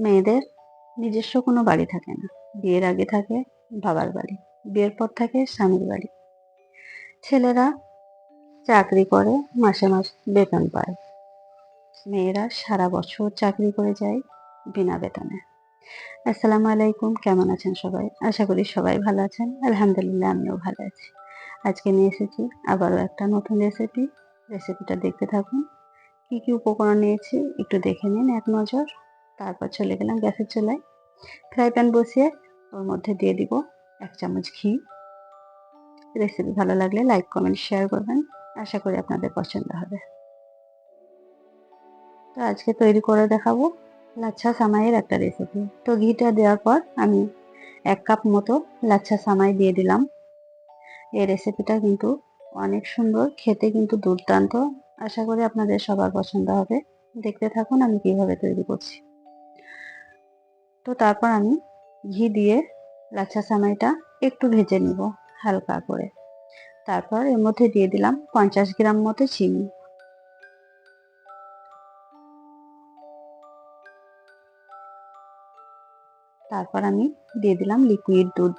মেয়েদের নিজস্ব কোনো বাড়ি থাকে না। বিয়ের আগে থাকে বাবার বাড়ি, বিয়ের পর থাকে স্বামীর বাড়ি। ছেলেরা চাকরি করে, মাসে মাস বেতন পায়। মেয়েরা সারা বছর চাকরি করে যায় বিনা বেতনে। আসসালামু আলাইকুম, কেমন আছেন সবাই? আশা করি সবাই ভালো আছেন। আলহামদুলিল্লাহ, আমিও ভালো আছি। আজকে নিয়ে এসেছি আবারও একটা নতুন রেসিপি রেসিপিটা দেখতে থাকুন। কি কি উপকরণ নিয়েছি একটু দেখে নিন এক নজর। তারপর চলে গেলাম গ্যাসের চুলায়। ফ্রাই প্যান বসিয়ে ওর মধ্যে দিয়ে দিব এক চামচ ঘি। রেসিপি ভালো লাগলে লাইক কমেন্ট শেয়ার করবেন। আশা করি আপনাদের পছন্দ হবে। তো আজকে তৈরি করে দেখাবো লাচ্ছা সামাইয়ের একটা রেসিপি তো ঘিটা দেওয়ার পর আমি এক কাপ মতো লাচ্ছা সামাই দিয়ে দিলাম। এই রেসিপিটা কিন্তু অনেক সুন্দর, খেতে কিন্তু দুর্দান্ত। আশা করি আপনাদের সবার পছন্দ হবে। দেখতে থাকুন আমি কীভাবে তৈরি করছি। তো তারপর আমি ঘি দিয়ে লাচ্ছা সামাইটা একটু ভেজে নিব হালকা করে। তারপর এর মধ্যে দিয়ে দিলাম পঞ্চাশ গ্রাম মতো চিনি। তারপর আমি দিয়ে দিলাম লিকুইড দুধ।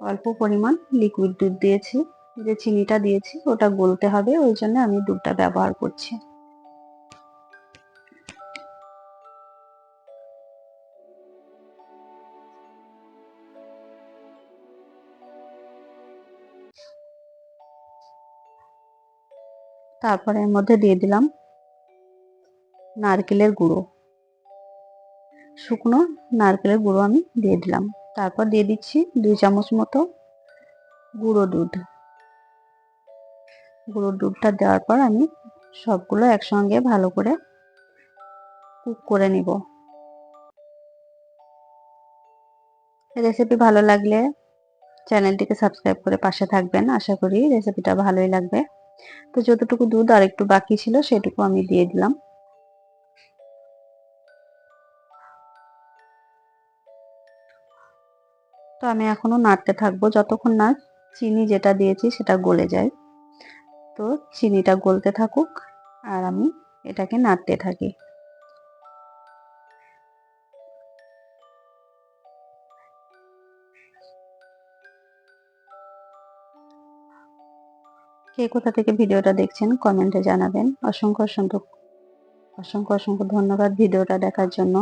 অল্প পরিমাণ লিকুইড দুধ দিয়েছি। যে চিনিটা দিয়েছি ওটা গলতে হবে, ওই জন্য আমি দুধটা ব্যবহার করছি। তারপরে এর মধ্যে দিয়ে দিলাম নারকেলের গুঁড়ো। শুকনো নারকেলের গুঁড়ো আমি দিয়ে দিলাম। তারপর দিয়ে দিচ্ছি দুই চামচ মতো গুঁড়ো দুধ। গুঁড়ো দুধটা দেওয়ার পর আমি সবগুলো একসঙ্গে ভালো করে কুক করে নিব। রেসিপি ভালো লাগলে চ্যানেলটিকে সাবস্ক্রাইব করে পাশে থাকবেন। আশা করি রেসিপিটা ভালোই লাগবে। তো যতটুকু দুধ আর একটু বাকি ছিল, সেটুকু আমি দিয়ে দিলাম। তো আমি এখনও নাড়তে থাকব। যতক্ষণ না চিনি যেটা দিয়েছি, সেটা গলে যায়। তো চিনিটা গলতে থাকুক, আর আমি এটাকে নাড়তে থাকি। কে কোথা থেকে ভিডিওটা দেখছেন কমেন্টে জানাবেন। অসংখ্য অসংখ্য অসংখ্য অসংখ্য ধন্যবাদ ভিডিওটা দেখার জন্য।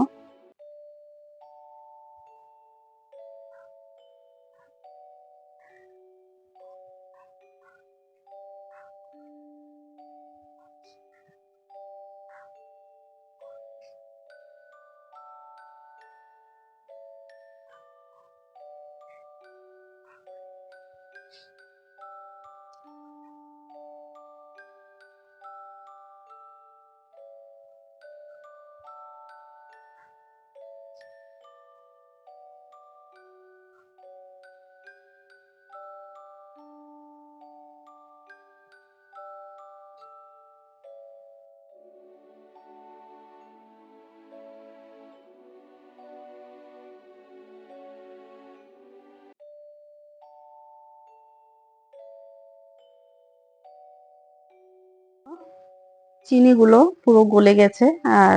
চিনিগুলো পুরো গলে গেছে আর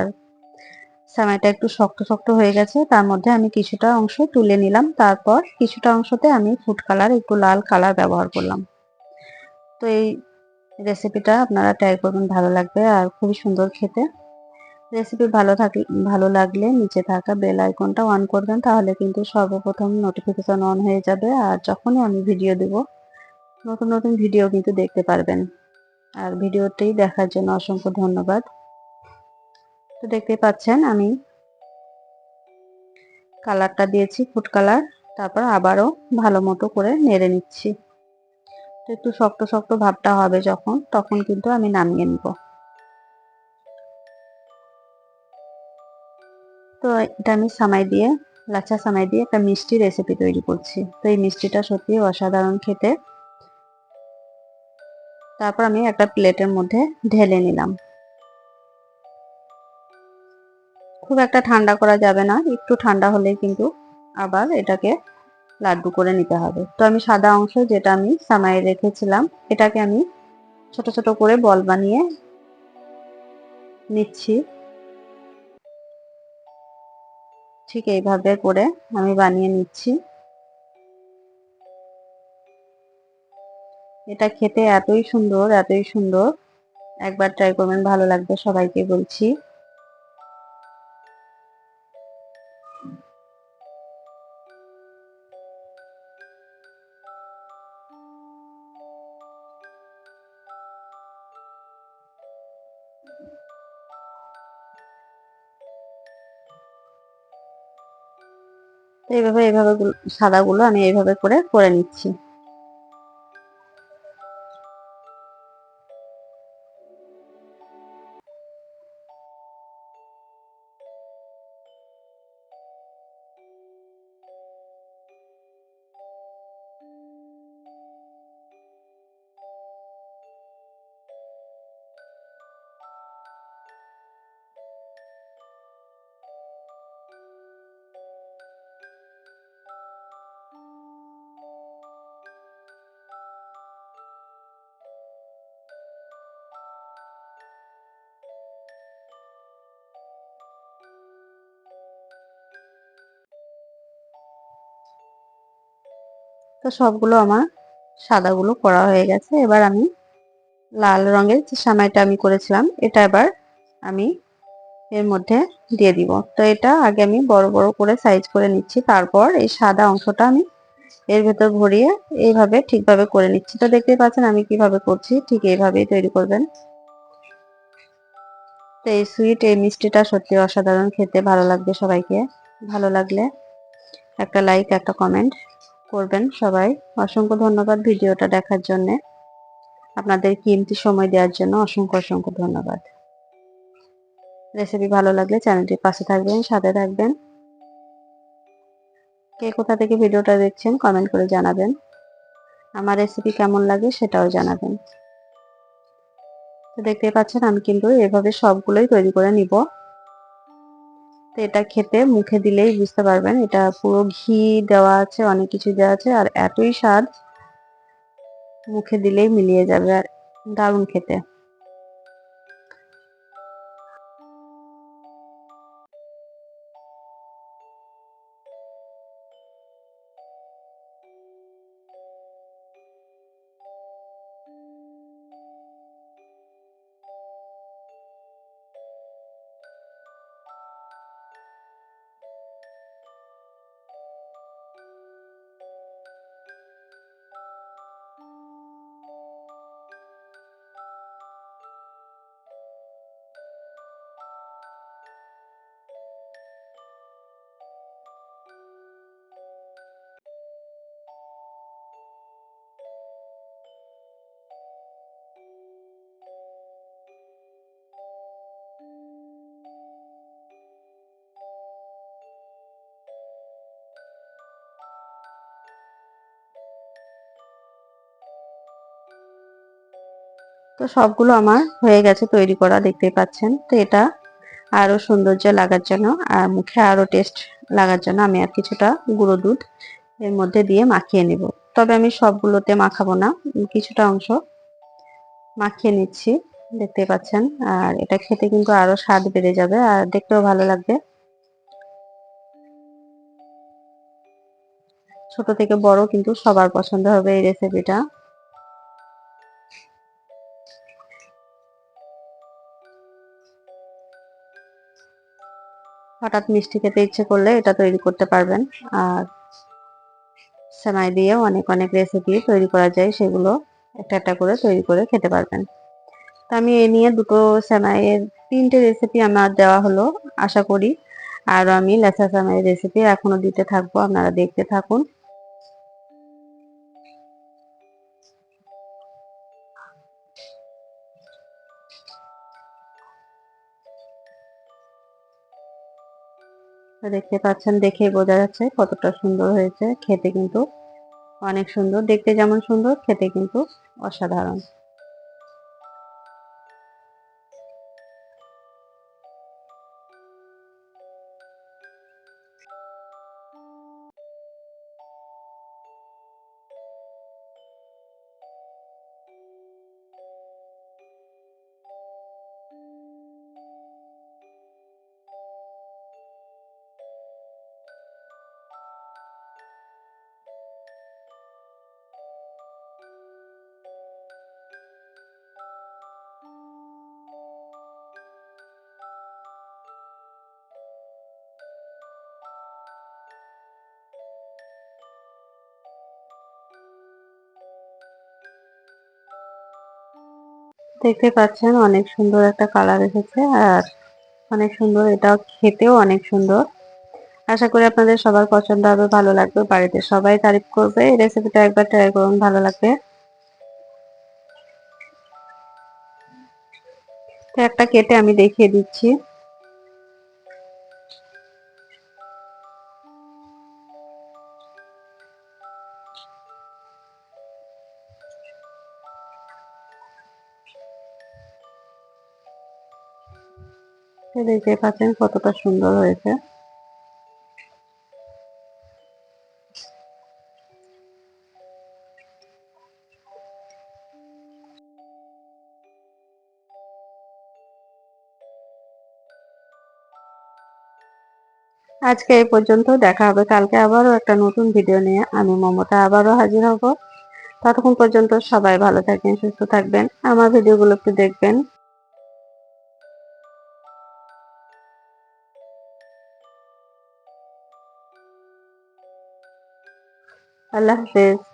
সামাইটা একটু শক্ত শক্ত হয়ে গেছে। তার মধ্যে আমি কিছুটা অংশ তুলে নিলাম। তারপর কিছুটা অংশতে আমি ফুড কালার একটু লাল কালার ব্যবহার করলাম। তো এই রেসিপিটা আপনারা ট্রাই করবেন, ভালো লাগবে আর খুবই সুন্দর খেতে। রেসিপি ভালো থাকলে ভালো লাগলে নিচে থাকা বেল আইকনটা অন করবেন, তাহলে কিন্তু সর্বপ্রথম নোটিফিকেশন অন হয়ে যাবে। আর যখনই আমি ভিডিও দেব, নতুন নতুন ভিডিও কিন্তু দেখতে পারবেন। আর ভিডিওটি দেখার জন্য অসংখ্য ধন্যবাদ। তো দেখতে পাচ্ছেন আমি কালারটা দিয়েছি, ফুড কালার। তারপর আবারও ভালো মতো করে নেড়ে নিচ্ছি। তো একটু শক্ত শক্ত ভাবটা হবে যখন, তখন কিন্তু আমি নামিয়ে নিব। তো এটা আমি সামাই দিয়ে, লাচ্ছা সামাই দিয়ে একটা মিষ্টি রেসিপি তৈরি করছি। তো এই মিষ্টিটা সত্যি অসাধারণ খেতে। তারপর আমি একটা প্লেটের মধ্যে ঢেলে নিলাম। খুব একটা ঠান্ডা করা যাবে না, একটু ঠান্ডা হলেই কিন্তু আবার এটাকে লাড্ডু করে নিতে হবে। তো আমি সাদা অংশ যেটা আমি সামাই রেখেছিলাম, এটাকে আমি ছোট ছোট করে বল বানিয়ে নিচ্ছি। ঠিক এইভাবে করে আমি বানিয়ে নিচ্ছি। এটা খেতে এতই সুন্দর এতই সুন্দর। একবার ট্রাই করবেন, ভালো লাগবে সবাইকে বলছি। তো এইভাবে এইভাবে সাদাগুলো আমি এইভাবে করে করে নিচ্ছি। তো সবগুলো আমার সাদাগুলো করা হয়ে গেছে। এবার আমি লাল রঙের যে সামাইটা আমি করেছিলাম, এটা এবার আমি এর মধ্যে দিয়ে দিব। তো এটা আগে আমি বড় বড় করে সাইজ করে নিচ্ছি, তারপর এই সাদা অংশটা আমি এর ভেতর ভরিয়ে এইভাবে ঠিকভাবে করে নিচ্ছি। তো দেখতে পাচ্ছেন আমি কীভাবে করছি, ঠিক এইভাবেই তৈরি করবেন। তো এই সুইট এই মিষ্টিটা সত্যি অসাধারণ, খেতে ভালো লাগবে সবাইকে। ভালো লাগলে একটা লাইক একটা কমেন্ট করবেন সবাই। অসংখ্য ধন্যবাদ ভিডিওটা দেখার জন্য। আপনাদের কিমতি সময় দেওয়ার জন্য অসংখ্য অসংখ্য ধন্যবাদ। রেসিপি ভালো লাগলে চ্যানেলটির পাশে থাকবেন, সাথে থাকবেন। কে কোথা থেকে ভিডিওটা দেখছেন কমেন্ট করে জানাবেন। আমার রেসিপি কেমন লাগে সেটাও জানাবেন। তো দেখতে পাচ্ছেন আমি কিন্তু এভাবে সবগুলোই তৈরি করে নিব। তো এটা খেতে, মুখে দিলেই বুঝতে পারবেন। এটা পুরো ঘি দেওয়া আছে, অনেক কিছু দেওয়া আছে, আর এতই স্বাদ মুখে দিলেই মিলিয়ে যাবে, আর দারুণ খেতে। তো সবগুলো আমার হয়ে গেছে তৈরি করা, দেখতেই পাচ্ছেন। তো এটা আরও সৌন্দর্য লাগার জন্য, আর মুখে আরও টেস্ট লাগার জন্য আমি আর কিছুটা গুঁড়ো দুধ এর মধ্যে দিয়ে মাখিয়ে নেব। তবে আমি সবগুলোতে মাখাবো না কিছুটা অংশ মাখিয়ে নিচ্ছি দেখতে পাচ্ছেন। আর এটা খেতে কিন্তু আরও স্বাদ বেড়ে যাবে, আর দেখতেও ভালো লাগবে। ছোট থেকে বড় কিন্তু সবার পছন্দ হবে এই রেসিপিটা হঠাৎ মিষ্টি খেতে ইচ্ছে করলে এটা তৈরি করতে পারবেন। আর সেমাই দিয়ে অনেক অনেক রেসিপি তৈরি করা যায়, সেগুলো একটা একটা করে তৈরি করে খেতে পারবেন। তো আমি এ নিয়ে দুটো সেমাইয়ের তিনটে রেসিপি আমার দেওয়া হলো, আশা করি। আর আমি লেসা সেমাইয়ের রেসিপি এখনও দিতে থাকব, আপনারা দেখতে থাকুন। দেখতে পাচ্ছেন, দেখে বোঝা যাচ্ছে কতটা সুন্দর হয়েছে। খেতে কিন্তু অনেক সুন্দর, দেখতে যেমন সুন্দর, খেতে কিন্তু অসাধারণ। দেখতে পাচ্ছেন অনেক সুন্দর একটা কালার এসেছে আর অনেক সুন্দর এটা খেতেও অনেক সুন্দর। আশা করি আপনাদের সবার পছন্দ হবে, ভালো লাগবে, বাড়িতে সবাই তারিফ করবে। এই রেসিপিটা একবার ট্রাই করুন, ভালো লাগবে। একটা কেটে আমি দেখিয়ে দিচ্ছি। দেখতে পাচ্ছেন কতটা সুন্দর হয়েছে। আজকে এই পর্যন্ত দেখা হবে। কালকে আবারও একটা নতুন ভিডিও নিয়ে আমি মমতা আবারও হাজির হব। ততক্ষণ পর্যন্ত সবাই ভালো থাকবেন, সুস্থ থাকবেন। আমার ভিডিওগুলো একটু দেখবেন। Allah Hafiz.